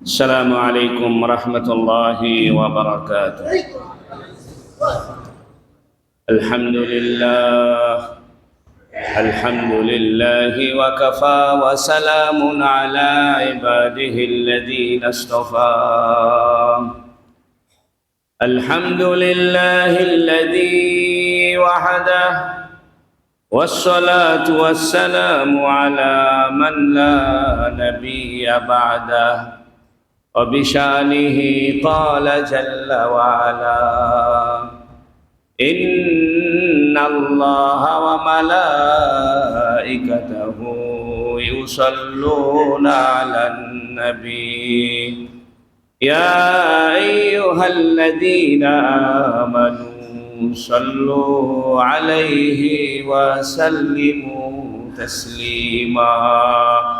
السلام عليكم ورحمة الله وبركاته. الحمد لله الحمد لله وكفى وسلام على عباده الذين اصطفى. الحمد لله الذي وحده والصلاة والسلام على من لا نبي بعده. وبشأنه قال جل وعلا إن الله وملائكته يصلون على النبي. يا أيها الذين آمنوا صلوا عليه وسلموا تسليما.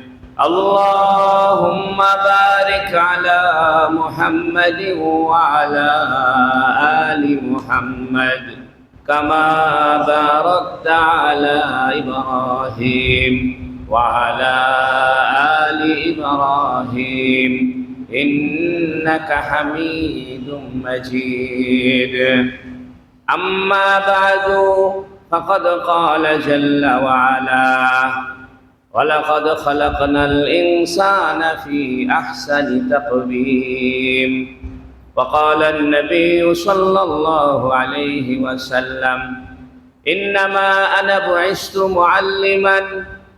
اللهم بارك على محمد وعلى آل محمد كما باركت على إبراهيم وعلى آل إبراهيم. إنك حميد مجيد. أما بعد فقد قال جل وعلا ولقد خلقنا الإنسان في أحسن تقويم وقال النبي صلى الله عليه وسلم إنما أنا بعثت معلما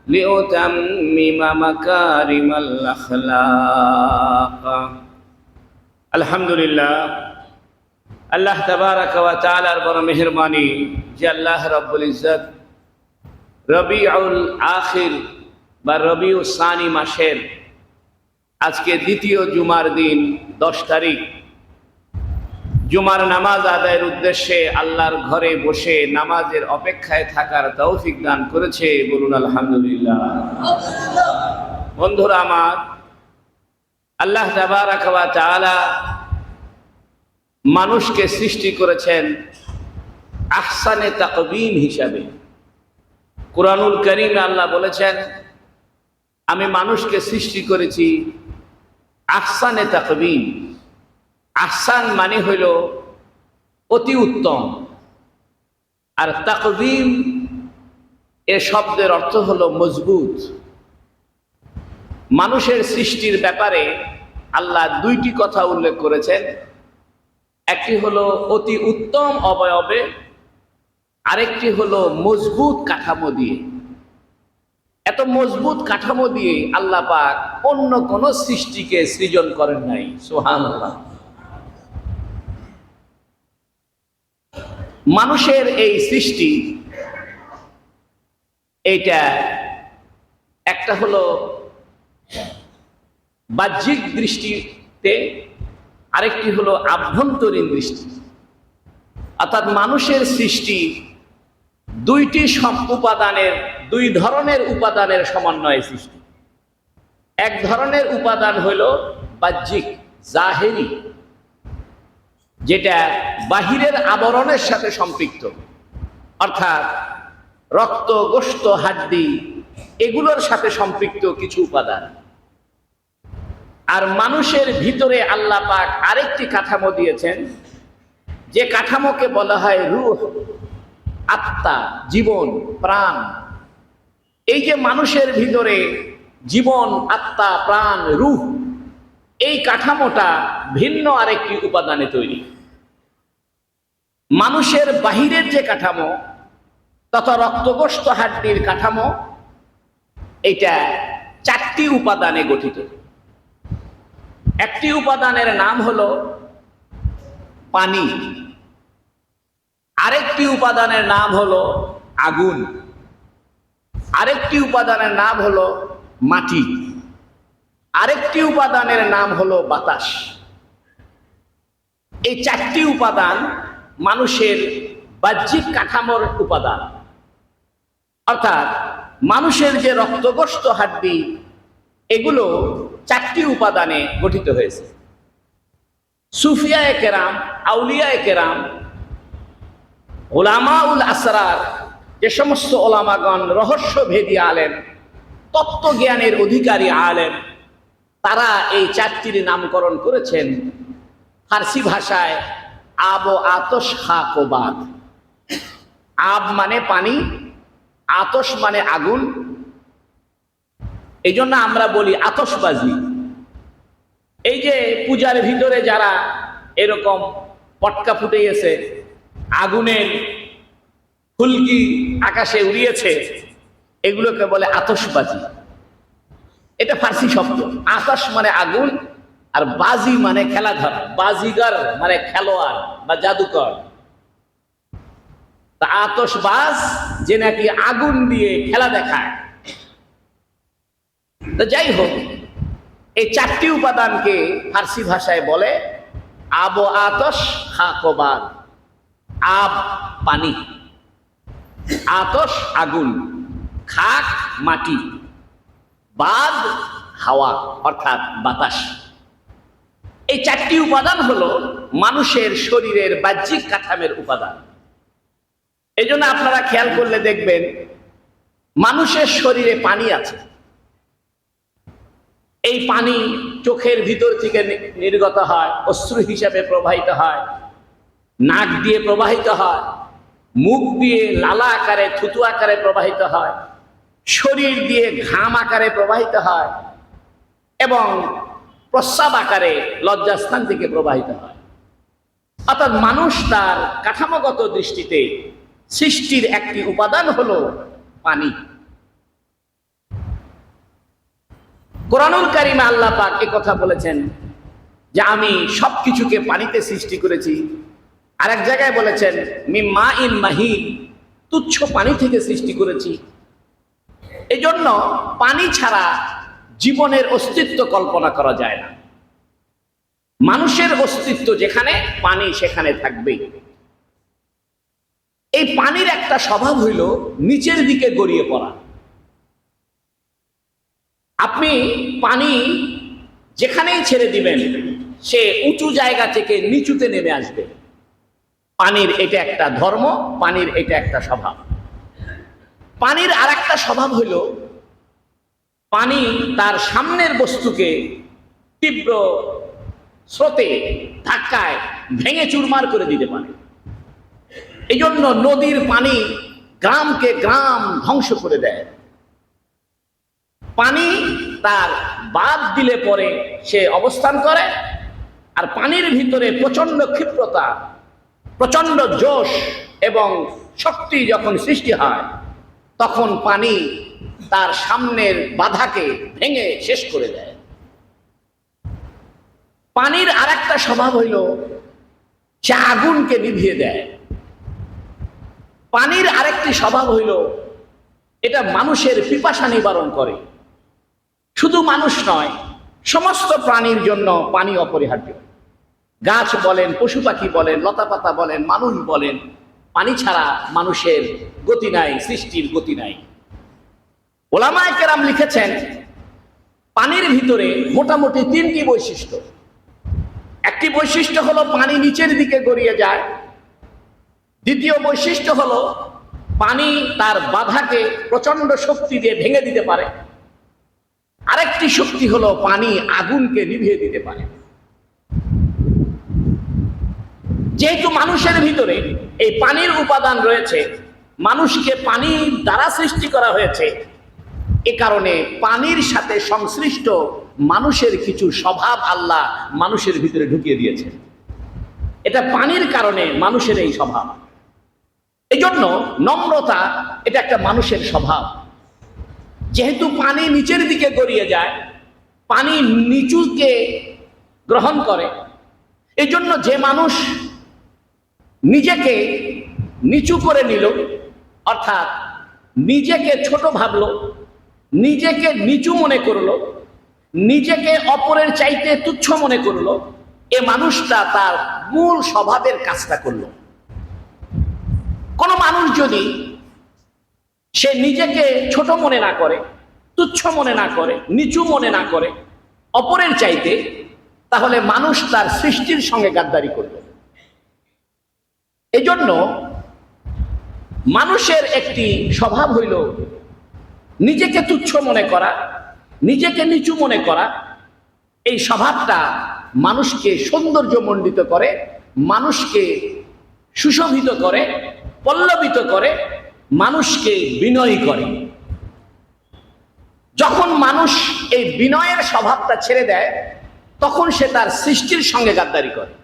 لأتمم مكارم الأخلاق الحمد لله আল্লাহ তাবারাক ওয়া তাআলার বড় মেহেরবানি যে আল্লাহ রাব্বুল ইজ্জত রবিউল আখির বা রবিউ সানি মাসের আজকে দ্বিতীয় জুমার দিন, দশ তারিখ। জুমার নামাজ আদায়ের উদ্দেশ্যে আল্লাহর ঘরে বসে নামাজের অপেক্ষায় থাকার তৌফিক দান করেছে, বলুন আলহামদুলিল্লাহ। বন্ধুরা আমার, আল্লাহ তাবারাক ওয়া তাআলা মানুষকে সৃষ্টি করেছেন আহসানে তাকবিম হিসাবে। কোরআনুল করিমে আল্লাহ বলেছেন আমি মানুষকে সৃষ্টি করেছি আহসানে তাকবিম আহসান মানে হইল অতি উত্তম। আর তাকবিম এ শব্দের অর্থ হলো মজবুত। মানুষের সৃষ্টির ব্যাপারে আল্লাহ দুইটি কথা উল্লেখ করেছেন। একটি হলো অতি উত্তম অবয়বে, আরেকটি হলো মজবুত কাঠামো দিয়ে। এত মজবুত কাঠামো দিয়ে আল্লাহ পাক অন্য কোন সৃষ্টিকে সৃজন করেন নাই। সোহান মানুষের এই সৃষ্টি, এইটা একটা হলো বাহ্যিক দৃষ্টিতে, আরেকটি হলো আভ্যন্তরীণ দৃষ্টি। অর্থাৎ মানুষের সৃষ্টি দুইটি সব উপাদানের দুই ধরনের উপাদানের সমন্বয়ে সৃষ্টি। এক ধরনের উপাদান হইল বাহ্যিক, জাহেরি, যেটা বাহিরের আবরণের সাথে সম্পৃক্ত। অর্থাৎ রক্ত গোস্ত হাড্ডি, এগুলোর সাথে সম্পৃক্ত কিছু উপাদান। আর মানুষের ভিতরে আল্লাহ পাক আরেকটি কাঠামো দিয়েছেন, যে কাঠামোকে বলা হয় রুহ, আত্মা, জীবন, প্রাণ। এই যে মানুষের ভিতরে জীবন, আত্মা, প্রাণ, রুহ, এই কাঠামোটা ভিন্ন আরেকটি উপাদানে তৈরি। মানুষের বাহিরের যে কাঠামো, তথা রক্তগ্রস্ত হাড্ডির কাঠামো, এটা চারটি উপাদানে গঠিত। একটি উপাদানের নাম হলো পানি। আরেকটি উপাদানের নাম হলো আগুন। আরেকটি উপাদানের নাম হলো মাটি। আরেকটি উপাদানের নাম হলো বাতাস। এই চারটি উপাদান মানুষের বাহ্যিক কাঠামোর উপাদান। অর্থাৎ মানুষের যে রক্তগ্রস্ত হাড্ডি, এগুলো চারটি উপাদানে গঠিত হয়েছে। সুফিয়া কেরাম আউলিয়া কেরাম ওলামাউল আসরার যে সমস্ত ওলামাগণ রহস্য ভেদি আলেন তত্ত্বজ্ঞানের অধিকারী আলেন তারা এই চারটির নামকরণ করেছেন ফার্সি ভাষায় আব ও আতস খাকোবাদ আব মানে পানি আতস মানে আগুন। এই জন্য আমরা বলি আতসবাজি এই যে পূজার ভিতরে যারা এরকম পটকা ফুটে গেছে আগুনের ফুলকি আকাশে উড়িয়েছে, এগুলোকে বলে আতসবাজি এটা ফার্সি শব্দ। আতস মানে আগুন আর বাজি মানে খেলাধর বাজিগর মানে খেলোয়াড় বা জাদুকর। আতসবাজ যে নাকি আগুন দিয়ে খেলা দেখায়। তো যাই হোক, এই চারটি উপাদানকে ফার্সি ভাষায় বলে আব আতস খাকবাদ আব পানি। আতস আগুন, খাক মাটি, বাদ হাওয়া, অর্থাৎ বাতাস। এই চারটি উপাদান হলো মানুষের শরীরের বাহ্যিক কাঠামের উপাদান। এই জন্য আপনারা খেয়াল করলে দেখবেন, মানুষের শরীরে পানি আছে। এই পানি চোখের ভিতর থেকে নির্গত হয়, অশ্রু হিসাবে প্রবাহিত হয়, নাক দিয়ে প্রবাহিত হয় মুখ দিয়ে লালা আকারে, থুতু আকারে প্রবাহিত হয়। শরীর দিয়ে ঘাম আকারে প্রবাহিত হয় এবং প্রস্রাব আকারে লজ্জাস্থান থেকে প্রবাহিত হয়। অর্থাৎ মানুষ তার কাঠামোগত দৃষ্টিতে সৃষ্টির একটি উপাদান হল পানি। কোরআনুল কারিমে আল্লাহ পাক কথা বলেছেন যে, আমি সবকিছুকে পানিতে সৃষ্টি করেছি। আরেক জায়গায় বলেছেন মি মা ইন মাহিন তুচ্ছ পানি থেকে সৃষ্টি করেছি। এই জন্য পানি ছাড়া জীবনের অস্তিত্ব কল্পনা করা যায় না। মানুষের অস্তিত্ব যেখানে, পানি সেখানে থাকবেই। এই পানির একটা স্বভাব হইল নিচের দিকে গড়িয়ে পড়া। আপনি পানি যেখানেই ছেড়ে দিবেন, সে উঁচু জায়গা থেকে নিচুতে নেমে আসবে। পানির এটা একটা ধর্ম, পানির এটা একটা স্বভাব। পানির আর একটা স্বভাব হইল পানি তার সামনের বস্তুকে তীব্র স্রোতে, ধাক্কায় ভেঙে চুরমার করে দিতে পারে। এই জন্য নদীর পানি গ্রামকে গ্রাম ধ্বংস করে দেয়। পানি তার বাদ দিলে পরে সে অবস্থান করে, আর পানির ভিতরে প্রচণ্ড ক্ষিপ্রতা প্রচণ্ড জোশ এবং শক্তি যখন সৃষ্টি হয়, তখন পানি তার সামনের বাধাকে ভেঙে শেষ করে দেয়। পানির আরেকটা স্বভাব হইল, সে আগুনকে নিভিয়ে দেয়। পানির আরেকটি স্বভাব হইল, এটা মানুষের পিপাসা নিবারণ করে। শুধু মানুষ নয়, সমস্ত প্রাণীর জন্য পানি অপরিহার্য। গাছ বলেন, পশু পাখি বলেন, লতাপাতা বলেন, মানুষ বলেন, পানি ছাড়া মানুষের গতি নাই, সৃষ্টির গতি নাই। ওলামায় কেরাম লিখেছেন, পানির ভিতরে মোটামুটি তিনটি বৈশিষ্ট্য। একটি বৈশিষ্ট্য হলো পানি নিচের দিকে গড়িয়ে যায়। দ্বিতীয় বৈশিষ্ট্য হলো পানি তার বাধাকে প্রচণ্ড শক্তি দিয়ে ভেঙে দিতে পারে। আরেকটি শক্তি হলো পানি আগুনকে নিভিয়ে দিতে পারে। যেহেতু মানুষের ভিতরে এই পানির উপাদান রয়েছে, মানুষকে পানি দ্বারা সৃষ্টি করা হয়েছে, এ কারণে পানির সাথে সংশ্লিষ্ট মানুষের কিছু স্বভাব আল্লাহ মানুষের ভিতরে ঢুকিয়ে দিয়েছে। এটা পানির কারণে মানুষের এই স্বভাব। এই জন্য নম্রতা এটা একটা মানুষের স্বভাব। যেহেতু পানি নিচের দিকে গড়িয়ে যায়, পানি নিচুকে গ্রহণ করে এই জন্য যে মানুষ নিজেকে নিচু করে নিল, অর্থাৎ নিজেকে ছোট ভাবলো, নিজেকে নিচু মনে করল, নিজেকে অপরের চাইতে তুচ্ছ মনে করল, এ মানুষটা তার মূল স্বভাবের কাজটা করল। কোন মানুষ যদি সে নিজেকে ছোট মনে না করে, তুচ্ছ মনে না করে, নিচু মনে না করে, অপরের চাইতে, তাহলে মানুষ তার সৃষ্টির সঙ্গে গাদ্দারি করবে এজন্য মানুষের একটি স্বভাব হইল নিজেকে তুচ্ছ মনে করা, নিজেকে নিচু মনে করা। এই স্বভাবটা মানুষকে সৌন্দর্য সৌন্দর্যমণ্ডিত করে, মানুষকে সুশোভিত করে, পল্লবিত করে, মানুষকে বিনয়ী করে। যখন মানুষ এই বিনয়ের স্বভাবটা ছেড়ে দেয়, তখন সে তার সৃষ্টির সঙ্গে গাদ্দারি করে।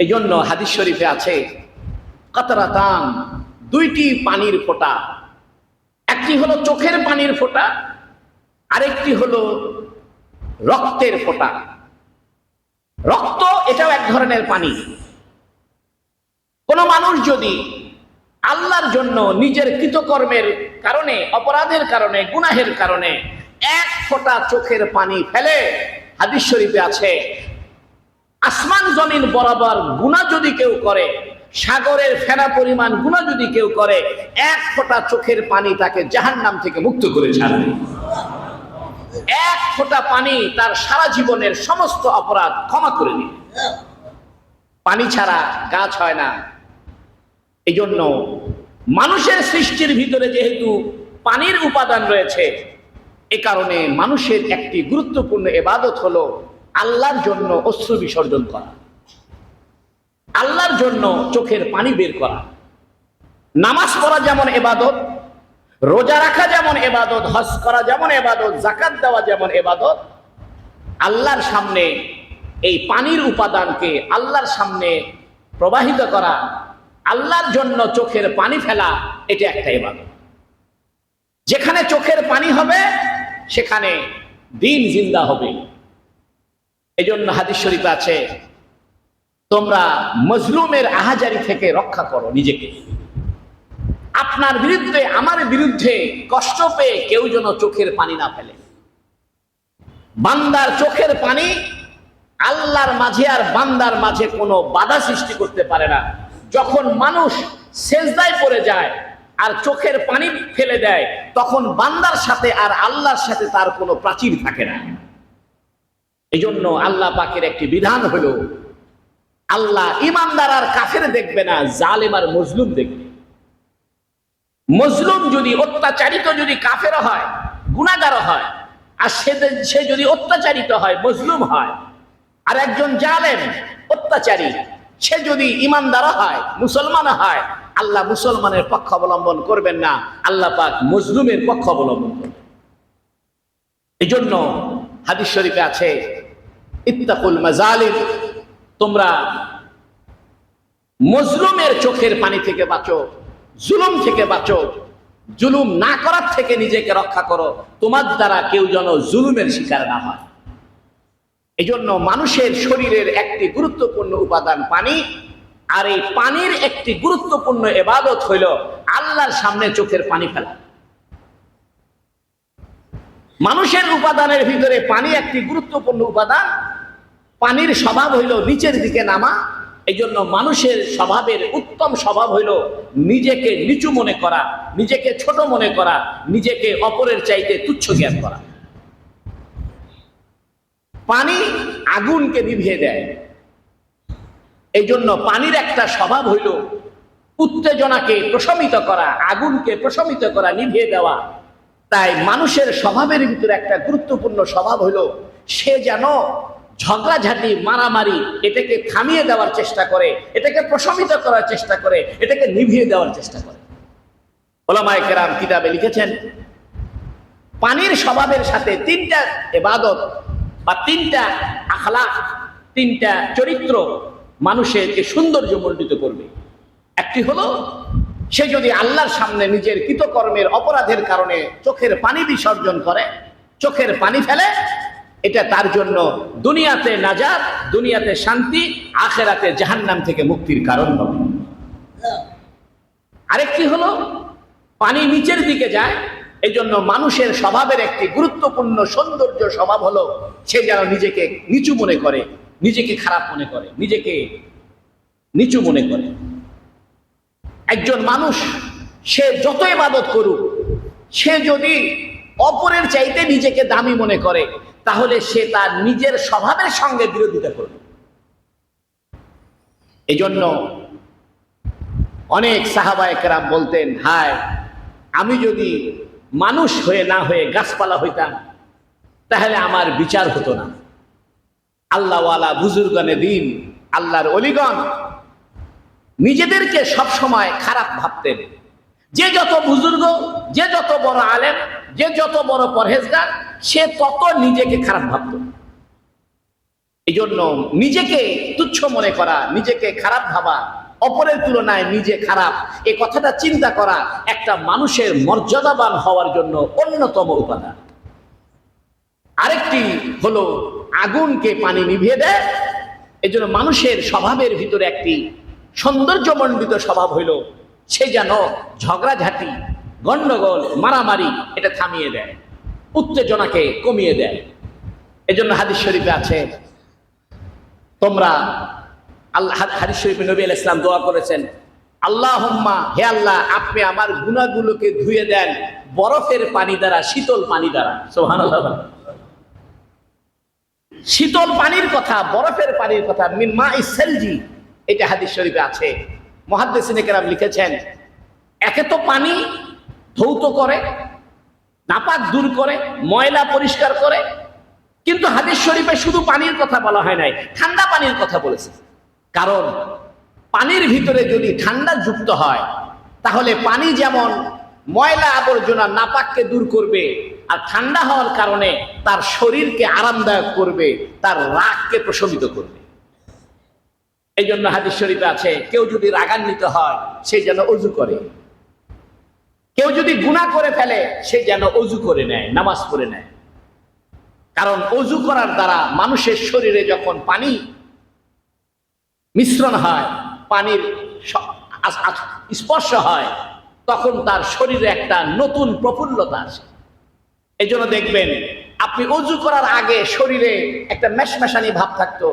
এই জন্য হাদিস শরীফে আছে, কাতরাতান, দুইটি পানির ফোঁটা। একটি হলো চোখের পানির ফোঁটা, আরেকটি হলো রক্তের ফোঁটা। রক্ত এটাও এক ধরনের পানি। কোন মানুষ যদি আল্লাহর জন্য নিজের কৃতকর্মের কারণে, অপরাধের কারণে, গুনাহের কারণে এক ফোঁটা চোখের পানি ফেলে, হাদিস শরীফে আছে আসমান জমিন বরাবর গুণা যদি কেউ করে, সাগরের ফেনা পরিমাণ গুণা যদি কেউ করে, এক ফোঁটা চোখের পানি তাকে জাহান নাম থেকে মুক্ত করে ছাড়বে। এক ফোঁটা পানি তার সারা জীবনের সমস্ত অপরাধ ক্ষমা করে দিবে। পানি ছাড়া গাছ হয় না। এই জন্য মানুষের সৃষ্টির ভিতরে যেহেতু পানির উপাদান রয়েছে, এ কারণে মানুষের একটি গুরুত্বপূর্ণ এবাদত হলো আল্লাহর জন্য অশ্রু বিসর্জন করা। আল্লাহর জন্য চোখের পানি বের করা। নামাজ পড়া যেমন এবাদত, রোজা রাখা যেমন এবাদত, হজ করা যেমন এবাদত জাকাত দেওয়া যেমন এবাদত, আল্লাহর সামনে এই পানির উপাদানকে আল্লাহর সামনে প্রবাহিত করা, আল্লাহর জন্য চোখের পানি ফেলা, এটা একটা এবাদত। যেখানে চোখের পানি হবে, সেখানে দিন জিন্দা হবে। এই জন্য হাদিস শরীফ আছে, তোমরা মজলুমের আহাজারি থেকে রক্ষা করো নিজেকে। আপনার বিরুদ্ধে, আমার বিরুদ্ধে কষ্ট পেয়ে কেউ যেন চোখের পানি না ফেলে। বান্দার চোখের পানি আল্লাহর মাঝে আর বান্দার মাঝে কোনো বাধা সৃষ্টি করতে পারে না। যখন মানুষ সেজদায় পড়ে যায় আর চোখের পানি ফেলে দেয়, তখন বান্দার সাথে আর আল্লাহর সাথে তার কোনো প্রাচীর থাকে না। এই জন্য আল্লাহ পাকের একটি বিধান হলো, আল্লাহ ইমানদার আর কাফের দেখবে না, জালেম আর মজলুম দেখবে। মজলুম যদি অত্যাচারিত যদি কাফের হয় গুণাগার হয়, আর সে সে যদি অত্যাচারিত হয়, মজলুম হয়, আর একজন জালেম, অত্যাচারী, সে যদি ইমানদার হয় মুসলমান হয়, আল্লাহ মুসলমানের পক্ষ অবলম্বন করবেন না, আল্লাহ পাক মজলুমের পক্ষ অবলম্বন করবেন। এই জন্য হাদিস শরীফে আছে ইত্তাকুল মাজালিম তোমরা মজলুমের চোখের পানি থেকে বাঁচো, জুলুম থেকে বাঁচো, জুলুম না করার থেকে নিজেকে রক্ষা করো, তোমার দ্বারা কেউ যেন জুলুমের শিকার না হয়। এই জন্য মানুষের শরীরের একটি গুরুত্বপূর্ণ উপাদান পানি, আর এই পানির একটি গুরুত্বপূর্ণ এবাদত হইল আল্লাহর সামনে চোখের পানি ফেলা। মানুষের উপাদানের ভিতরে পানি একটি গুরুত্বপূর্ণ উপাদান পানির স্বভাব হইল নিচের দিকে নামা এই জন্য মানুষের স্বভাবের উত্তম স্বভাব হইল নিজেকে নিচু মনে করা, নিজেকে ছোট মনে করা, নিজেকে অপরের চাইতে তুচ্ছ জ্ঞান করা। পানি আগুনকে নিভিয়ে দেয়। এই জন্য পানির একটা স্বভাব হইল উত্তেজনাকে প্রশমিত করা, আগুনকে প্রশমিত করা, নিভিয়ে দেওয়া। তাই মানুষের স্বভাবের ভিতরে একটা গুরুত্বপূর্ণ স্বভাব হইল সে যেন ঝগড়াঝাটি, মারামারি, এটাকে থামিয়ে দেওয়ার চেষ্টা করে, এটাকে প্রশমিত করার চেষ্টা করে, এটাকে নিভিয়ে দেওয়ার চেষ্টা করে। ওলামায় কেরাম কিতাবে লিখেছেন, পানির স্বভাবের সাথে তিনটা এবাদত বা তিনটা আখলা তিনটা চরিত্র মানুষেরকে সৌন্দর্য মণ্ডিত করবে। একটি হলো, সে যদি আল্লাহর সামনে নিজের কৃতকর্মের অপরাধের কারণে চোখের পানি বিসর্জন করে, চোখের পানি ফেলে এটা তার জন্য দুনিয়াতে নাজাত, দুনিয়াতে শান্তি, আখেরাতে জাহান্নাম থেকে মুক্তির কারণ হবে। আরেকটি হলো, পানি নিচের দিকে যায় এই জন্য মানুষের স্বভাবের একটি গুরুত্বপূর্ণ সৌন্দর্য স্বভাব হলো, সে যেন নিজেকে নিচু মনে করে, নিজেকে খারাপ মনে করে, নিজেকে নিচু মনে করে। একজন মানুষ, সে যত ইবাদত করুক, সে যদি অপরের চাইতে নিজেকে দামি মনে করে তাহলে সে তার নিজের স্বভাবের সঙ্গে বিরোধিতা করবে। এই জন্য অনেক সাহাবায় কেরাম বলতেন, হায়, আমি যদি মানুষ হয়ে না হয়ে গাছপালা হইতাম, তাহলে আমার বিচার হতো না। আল্লাহওয়ালা বুজুর্গনে দিন, আল্লাহর অলিগণ নিজেদেরকে সব সময় খারাপ ভাবতেন। যে যত বুজুর্গ, যে যত বড় আলেম, যে যত বড় পরহেজগার, সে তত নিজেকে খারাপ ভাবত। এই জন্য নিজেকে তুচ্ছ মনে করা, নিজেকে খারাপ ভাবা, অপরের তুলনায় নিজে খারাপ, এ কথাটা চিন্তা করা একটা মানুষের মর্যাদাবান হওয়ার জন্য অন্যতম উপাদান। আরেকটি হলো আগুনকে পানি নিভিয়ে দেয়। এই জন্য মানুষের স্বভাবের ভিতরে একটি সৌন্দর্যমণ্ডিত স্বভাব হইল সে যেন ঝগড়াঝাটি, গন্ডগোল, মারামারি এটা থামিয়ে দেয়, উত্তেজনাকে কমিয়ে দেয়। এজন্য হাদিস শরীফে আছে, তোমরা আল্লাহ হাদিস শরীফে নবী আলাইহিস ইসলাম দোয়া করেছেন আল্লাহ হে আল্লাহ, আপনি আমার গুণাগুলোকে ধুয়ে দেন, বরফের পানি দ্বারা, শীতল পানি দ্বারা। সুবহানাল্লাহ। শীতল পানির কথা, বরফের পানির কথা, মিন মা ইসেলজি এটা হাদিস শরীফে আছে। মহাদ্দেসিনে কেরাম লিখেছেন, একে তো পানি ধৌত করে, নাপাক দূর করে, ময়লা পরিষ্কার করে, কিন্তু হাদিস শরীফে শুধু পানির কথা বলা হয় নাই, ঠান্ডা পানির কথা বলেছে। কারণ পানির ভিতরে যদি ঠান্ডা যুক্ত হয়, তাহলে পানি যেমন ময়লা আবর্জনা নাপাককে দূর করবে, আর ঠান্ডা হওয়ার কারণে তার শরীরকে আরামদায়ক করবে, তার রাগকে প্রশমিত করবে। এই জন্য হাদিস শরীফে আছে, কেউ যদি রাগান্বিত হয়, সে যেন অজু করে। কেউ যদি গুণা করে ফেলে, সে যেন অজু করে নেয়, নামাজ পড়ে নেয়। কারণ অজু করার দ্বারা মানুষের শরীরে যখন পানি মিশ্রণ হয়, পানির স্পর্শ হয়, তখন তার শরীরে একটা নতুন প্রফুল্লতা আসে। এই জন্য দেখবেন, আপনি অজু করার আগে শরীরে একটা মেশমেশানি ভাব থাকতো,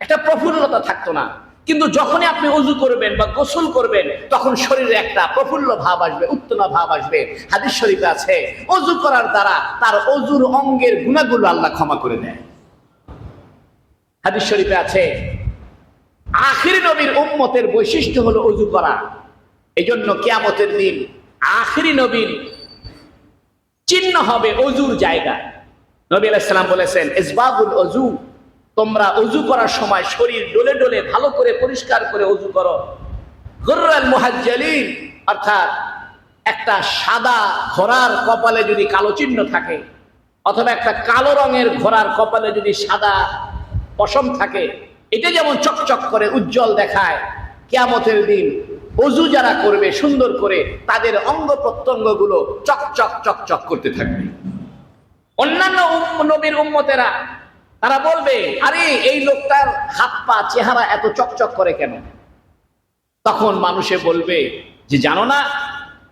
একটা প্রফুল্লতা থাকতো না। কিন্তু যখনই আপনি অজু করবেন বা গোসল করবেন, তখন শরীরে একটা প্রফুল্ল ভাব আসবে উত্তনা ভাব আসবে। হাদিস শরীফে আছে অজু করার দ্বারা তার অজুর অঙ্গের গুণাগুলো আল্লাহ ক্ষমা করে দেয়। হাদিস শরীফে আছে, আখির নবীর উম্মতের বৈশিষ্ট্য হলো অজু করা। এই জন্য কেয়ামতের দিন আখিরি নবীর চিহ্ন হবে অজুর জায়গা। নবী বলেছেন ইসবাবুল অজু তোমরা অজু করার সময় শরীর ডলে ডলে ভালো করে পরিষ্কার করে অজু করো। অর্থাৎ একটা সাদা ঘোড়ার কপালে যদি কালো চিহ্ন থাকে, অথবা একটা কালো রঙের ঘোড়ার কপালে যদি সাদা পশম থাকে, এটা যেমন চকচক করে উজ্জ্বল দেখায়, কেয়ামতের দিন অজু যারা করবে, সুন্দর করে তাদের অঙ্গ প্রত্যঙ্গগুলো চকচক চকচক করতে থাকবে। অন্যান্য নবীর উম্মতেরা তারা বলবে, আরে, এই লোকটার হাত পা, চেহারা এত চকচক করে কেন? তখন মানুষে বলবে, যে জানো না,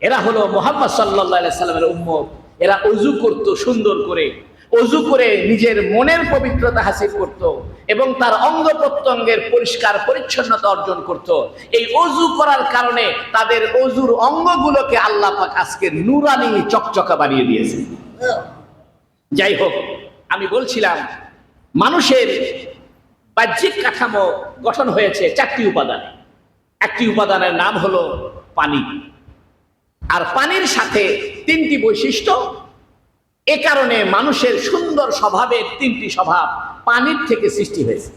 এরা হলো মোহাম্মদ সাল্লাহ সাল্লামের উম্মত। এরা অজু করত সুন্দর করে। অজু করে নিজের মনের পবিত্রতা হাসিল করত এবং তার অঙ্গ প্রত্যঙ্গের পরিষ্কার পরিচ্ছন্নতা অর্জন করত। এই অজু করার কারণে তাদের অজুর অঙ্গগুলোকে আল্লাহ আজকে নুরানি, চকচকা বানিয়ে দিয়েছে। যাই হোক, আমি বলছিলাম মানুষের বাহ্যিক কাঠামো গঠন হয়েছে চারটি উপাদানে। একটি উপাদানের নাম হলো পানি। আর পানির সাথে তিনটি বৈশিষ্ট্য। এ কারণে মানুষের সুন্দর স্বভাবের তিনটি স্বভাব পানির থেকে সৃষ্টি হয়েছে।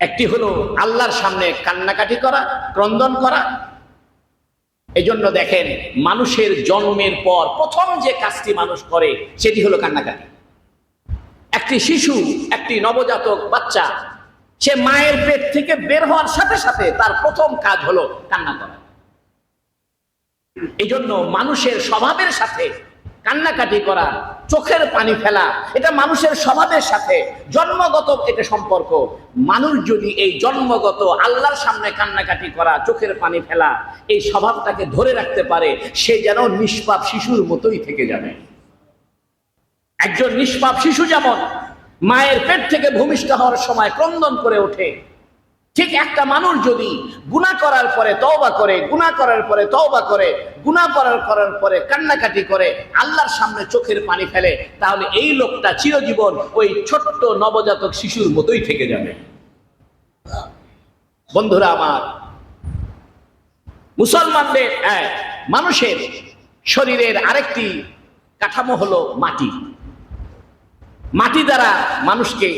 একটি হলো আল্লাহর সামনে কান্নাকাটি করা, ক্রন্দন করা। এজন্য দেখেন, মানুষের জন্মের পর প্রথম যে কাজটি মানুষ করে, সেটি হলো কান্নাকাটি। একটি শিশু, একটি নবজাতক বাচ্চা, সে মায়ের পেট থেকে বের হওয়ার সাথে সাথে তার প্রথম কাজ হলো কান্না করা। এই জন্য মানুষের স্বভাবের সাথে কান্নাকাটি করা, চোখের পানি ফেলা, এটা মানুষের স্বভাবের সাথে জন্মগত এটা সম্পর্ক। মানুষ যদি এই জন্মগত আল্লাহর সামনে কান্নাকাটি করা, চোখের পানি ফেলা, এই স্বভাবটাকে ধরে রাখতে পারে, সে যেন নিষ্পাপ শিশুর মতোই থেকে যাবে। একজন নিষ্পাপ শিশু যেমন মায়ের পেট থেকে ভূমিষ্ঠ হওয়ার সময় ক্রন্দন করে ওঠে। ঠিক একটা মানুষ যদি গুনাহ করার পরে তওবা করে গুনাহ করার পরে তওবা করে গুনাহ করার করার পরে কান্নাকাটি করে আল্লাহর সামনে চোখের পানি ফেলে তাহলে এই লোকটা চিরজীবন ওই ছোট্ট নবজাতক শিশুর মতোই থেকে যাবে। বন্ধুরা আমার মুসলমানদের আহ, মানুষের শরীরের আরেকটি কাঠামো হলো মাটি। মাটি দ্বারা মানুষকে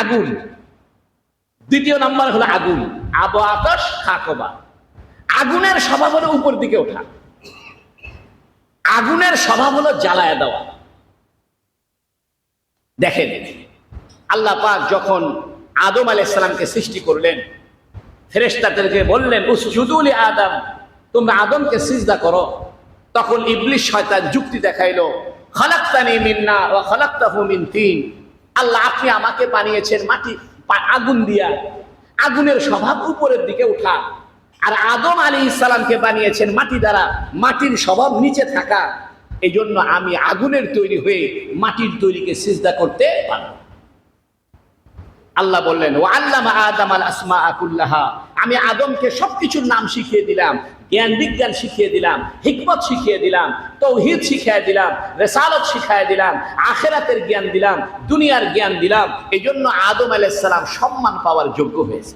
আগুন। দ্বিতীয় নাম্বার হলো আগুন। আবো আতস খাকবা আগুনের স্বভাব হলো উপর দিকে ওঠা। আগুনের স্বভাব হলো জ্বালায় দেওয়া। দেখেন, আল্লাহ পাক যখন আদম আলাইসালামকে সৃষ্টি করলেন ফেরেশতাদেরকে বললেন উসজুদুলি আদম, তোমরা আদমকে সিজদা করো। তখন ইবলিশ শয়তান যুক্তি দেখাইলো আল্লাহ, আপনি আমাকে বানিয়েছেন মাটি আগুন দিয়া। আগুনের স্বভাব উপরের দিকে ওঠা আর আদম আলী ইসলামকে বানিয়েছেন মাটি দ্বারা। মাটির স্বভাব নিচে থাকা। এই জন্য আমি আগুনের তৈরি হয়ে মাটির তৈরিকে সিজদা করতে পারব। আল্লাহ বললেন ও আল্লাহ আদম আল আসমা আকুল্লাহা আমি আদমকে সবকিছুর নাম শিখিয়ে দিলাম। জ্ঞান বিজ্ঞান শিখিয়ে দিলাম, হিকমত শিখিয়ে দিলাম, তৌহিদ শিখিয়ে দিলাম, রেসালত শিখিয়ে দিলাম, আখেরাতের জ্ঞান দিলাম, দুনিয়ার জ্ঞান দিলাম এই জন্য আদম আলাইসালাম সম্মান পাওয়ার যোগ্য হয়েছে।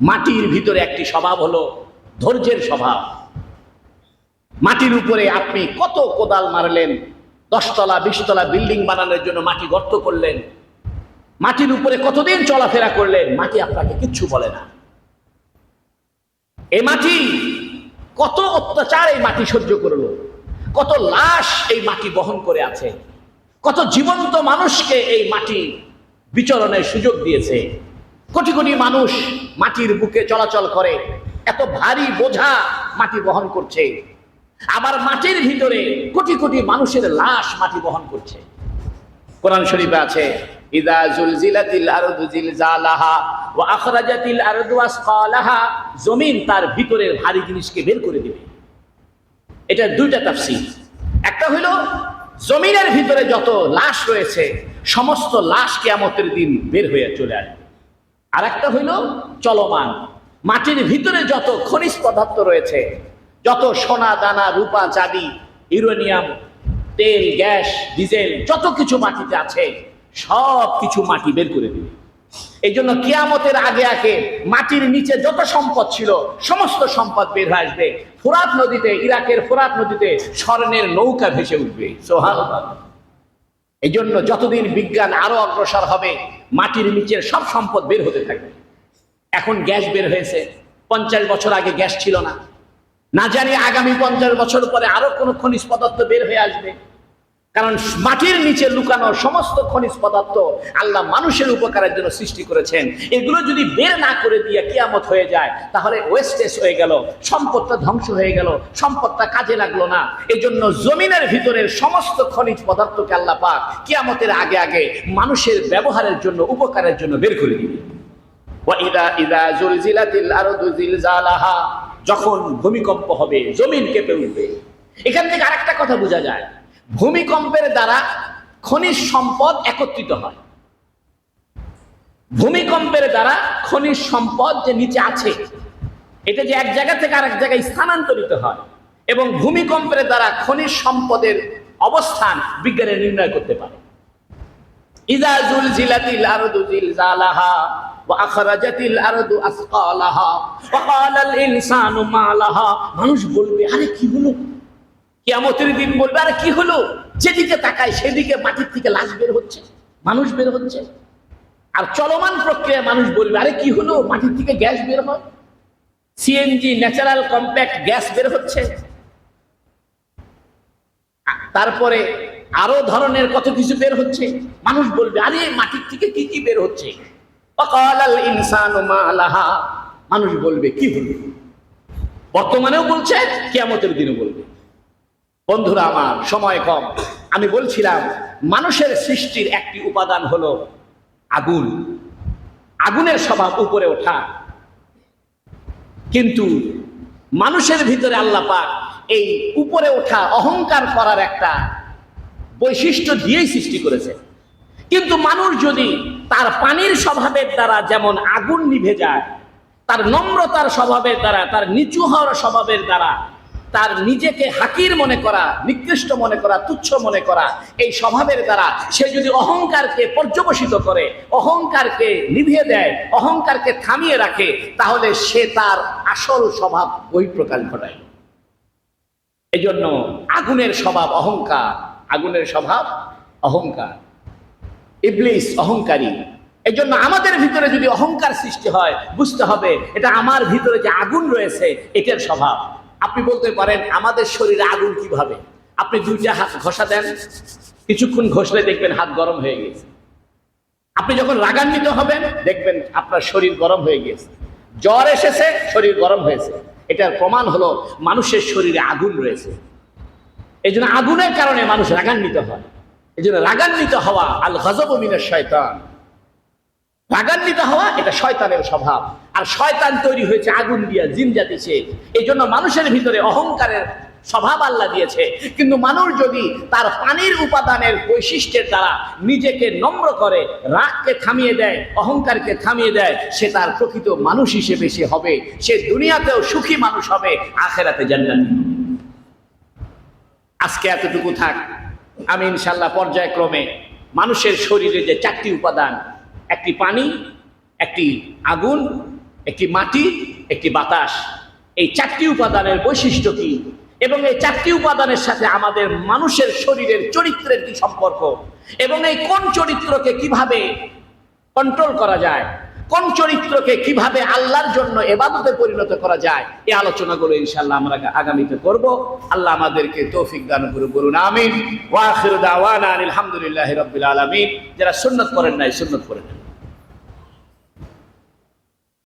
মাটির ভিতরে একটি স্বভাব হলো ধৈর্যের স্বভাব। মাটির উপরে আপনি কত কোদাল মারলেন, দশতলা, বিশতলা বিল্ডিং বানানোর জন্য মাটি গর্ত করলেন, মাটির উপরে কতদিন চলাফেরা করলেন, মাটি আপনাকে কিচ্ছু বলে না। এই মাটি, কত অত্যাচার এই মাটি সহ্য করল, কত লাশ এই মাটি বহন করে আছে, কত জীবন্ত মানুষকে এই মাটি বিচরণের সুযোগ দিয়েছে। কোটি কোটি মানুষ মাটির বুকে চলাচল করে, এত ভারী বোঝা মাটি বহন করছে। আবার মাটির ভিতরে কোটি কোটি মানুষের লাশ মাটি বহন করছে। কোরআন শরীফে আছে, ইদা জুলজিলাতিল আরদু জিলজালাহা ওয়া আখরাজাতিল আরদু আসকালাহা, জমিন তার ভিতরের ভারী জিনিসকে বের করে দিবে। এটা দুইটা তাফসীর। একটা হইল, জমিনের ভিতরে যত লাশ রয়েছে, সমস্ত লাশ কিয়ামতের দিন বের হয়ে চলে আসবে। আর একটা হইল, চলমান। মাটির ভিতরে যত খনিজ পদার্থ রয়েছে, যত সোনা, দানা, রূপা চাঁদি ইউরেনিয়াম, তেল, গ্যাস, ডিজেল, যত কিছু মাটিতে আছে সব কিছু মাটি বের করে দিবে। এই জন্য কিয়ামতের আগে আগে মাটির নিচে যত সম্পদ ছিল, সমস্ত সম্পদ বের হয়ে আসবে। ফোরাত নদীতে, ইরাকের ফোরাত নদীতে স্বর্ণের নৌকা ভেসে উঠবে। সোহান এই জন্য যতদিন বিজ্ঞান আরও অগ্রসর হবে, মাটির নিচের সব সম্পদ বের হতে থাকবে। এখন গ্যাস বের হয়েছে। পঞ্চাশ বছর আগে গ্যাস ছিল না। না জানি আগামী পঞ্চাশ বছর পরে আরও কোনো খনিজ পদার্থ বের হয়ে আসবে। কারণ মাটির নিচে লুকানো সমস্ত খনিজ পদার্থ আল্লাহ মানুষের উপকারের জন্য সৃষ্টি করেছেন। এগুলো যদি বের না করে দিয়ে কিয়ামত হয়ে যায়, তাহলে ওয়েস্টেজ হয়ে গেল, সম্পদটা ধ্বংস হয়ে গেল, সম্পদটা কাজে লাগল না। এই জন্য জমিনের ভিতরের সমস্ত খনিজ পদার্থকে আল্লাহ পাক কিয়ামতের আগে আগে মানুষের ব্যবহারের জন্য, উপকারের জন্য বের করে দিবে। যখন ভূমিকম্প হবে, জমিন কেঁপে উঠবে। এখান থেকে আরেকটা কথা বোঝা যায়। ভূমিকম্পের দ্বারা খনিজ সম্পদ একত্রিত হয়। ভূমিকম্পের দ্বারা খনিজ সম্পদ যে নিচে আছে, এটা যে এক জায়গা থেকে আরেক জায়গায় স্থানান্তরিত হয় এবং ভূমিকম্পের দ্বারা খনিজ সম্পদের অবস্থান বিজ্ঞানে নির্ণয় করতে পারে। ইদা জুলজিলাতিল আরদু মানুষ বলবে, আরে কি হলো? কিয়ামতের দিন বলবে, আরে কি হলো? যেদিকে তাকায় সেদিকে মাটির থেকে লাশ বের হচ্ছে, মানুষ বের হচ্ছে। আর চলমান প্রক্রিয়ায় মানুষ বলবে, আরে কি হলো? মাটির থেকে গ্যাস বের হয়। সিএনজি ন্যাচারাল কম্প্যাক্ট গ্যাস বের হচ্ছে। তারপরে আরও ধরনের কত কিছু বের হচ্ছে, মানুষ বলবে, আরে মাটির থেকে কি কি বের হচ্ছে? মানুষ বলবে, কি হলো? বর্তমানেও বলছে, কিয়ামতের দিনে বলবে। বন্ধুরা আমার, সময় কম। আমি বলছিলাম, মানুষের সৃষ্টির একটি উপাদান হলো আগুন। আগুনের স্বভাব উপরে ওঠা। কিন্তু মানুষের ভিতরে আল্লাহ পাক এই উপরে ওঠা অহংকার করার একটা বৈশিষ্ট্য দিয়েই সৃষ্টি করেছে। কিন্তু মানুষ যদি তার পানির স্বভাবের দ্বারা যেমন আগুন নিভে যায়, তার নম্রতার স্বভাবের দ্বারা, তার নিচু হওয়ার স্বভাবের দ্বারা তার নিজেকে হাকির মনে করা, নিকৃষ্ট মনে করা, তুচ্ছ মনে করা, এই স্বভাবের দ্বারা সে যদি অহংকারকে পর্যবসিত করে, অহংকারকে নিভিয়ে দেয়, অহংকারকে থামিয়ে রাখে, তাহলে সে তার আসল স্বভাব বহিঃপ্রকাশ ঘটায়। এই জন্য আগুনের স্বভাব অহংকার, আগুনের স্বভাব অহংকার। ইবলিস অহংকারী। এই জন্য আমাদের ভিতরে যদি অহংকার সৃষ্টি হয়, বুঝতে হবে এটা আমার ভিতরে যে আগুন রয়েছে, এটার স্বভাব। আপনি বলতে পারেন, আমাদের শরীরে আগুন কীভাবে? আপনি দুইটা হাত ঘষা দেন, কিছুক্ষণ ঘষলে দেখবেন হাত গরম হয়ে গেছে। আপনি যখন রাগান্বিত হবেন, দেখবেন আপনার শরীর গরম হয়ে গেছে। জ্বর এসেছে, শরীর গরম হয়েছে। এটার প্রমাণ হলো, মানুষের শরীরে আগুন রয়েছে। এই আগুনের কারণে মানুষ রাগান্বিত হয়। এই জন্য রাগান্বিত হওয়া আল গজব মিনের শয়তান রাগান্বিত হওয়া, এটা শয়তানের স্বভাব। আর শয়তান তৈরি হয়েছে আগুন দিয়া, জিন জাতি সে। এই জন্য মানুষের ভিতরে অহংকারের স্বভাব আল্লাহ দিয়েছে। কিন্তু মানুষ যদি তার পানির উপাদানের বৈশিষ্ট্যের দ্বারা নিজেকে নম্র করে, রাগকে থামিয়ে দেয়, অহংকারকে থামিয়ে দেয়, সে তার প্রকৃত মানুষ হিসেবে সে হবে। সে দুনিয়াতেও সুখী মানুষ হবে, আখেরাতে হবে। আজকে এতটুকু থাক। আমি ইনশাল্লাহ পর্যায়ক্রমে মানুষের শরীরে যে চারটি উপাদান একটি পানি, একটি আগুন, একটি মাটি, একটি বাতাস। এই চারটি উপাদানের বৈশিষ্ট্য কি? এবং এই চারটি উপাদানের সাথে আমাদের মানুষের শরীরের চরিত্রের কি সম্পর্ক? এবং এই কোন চরিত্রকে কীভাবে কন্ট্রোল করা যায়? কোন চরিত্রকে কীভাবে আল্লাহর জন্য এবাদতে পরিণত করা যায়? এই আলোচনাগুলো ইনশাআল্লাহ আমরা আগামীতে করব। আল্লাহ আমাদেরকে তৌফিক দান করে বলুন আমিন। ওয়া আখিরু দাওয়ানা আলহামদুলিল্লাহি রাব্বিল আলামিন। যারা সুন্নাত করেন নাই, সুন্নাত করেন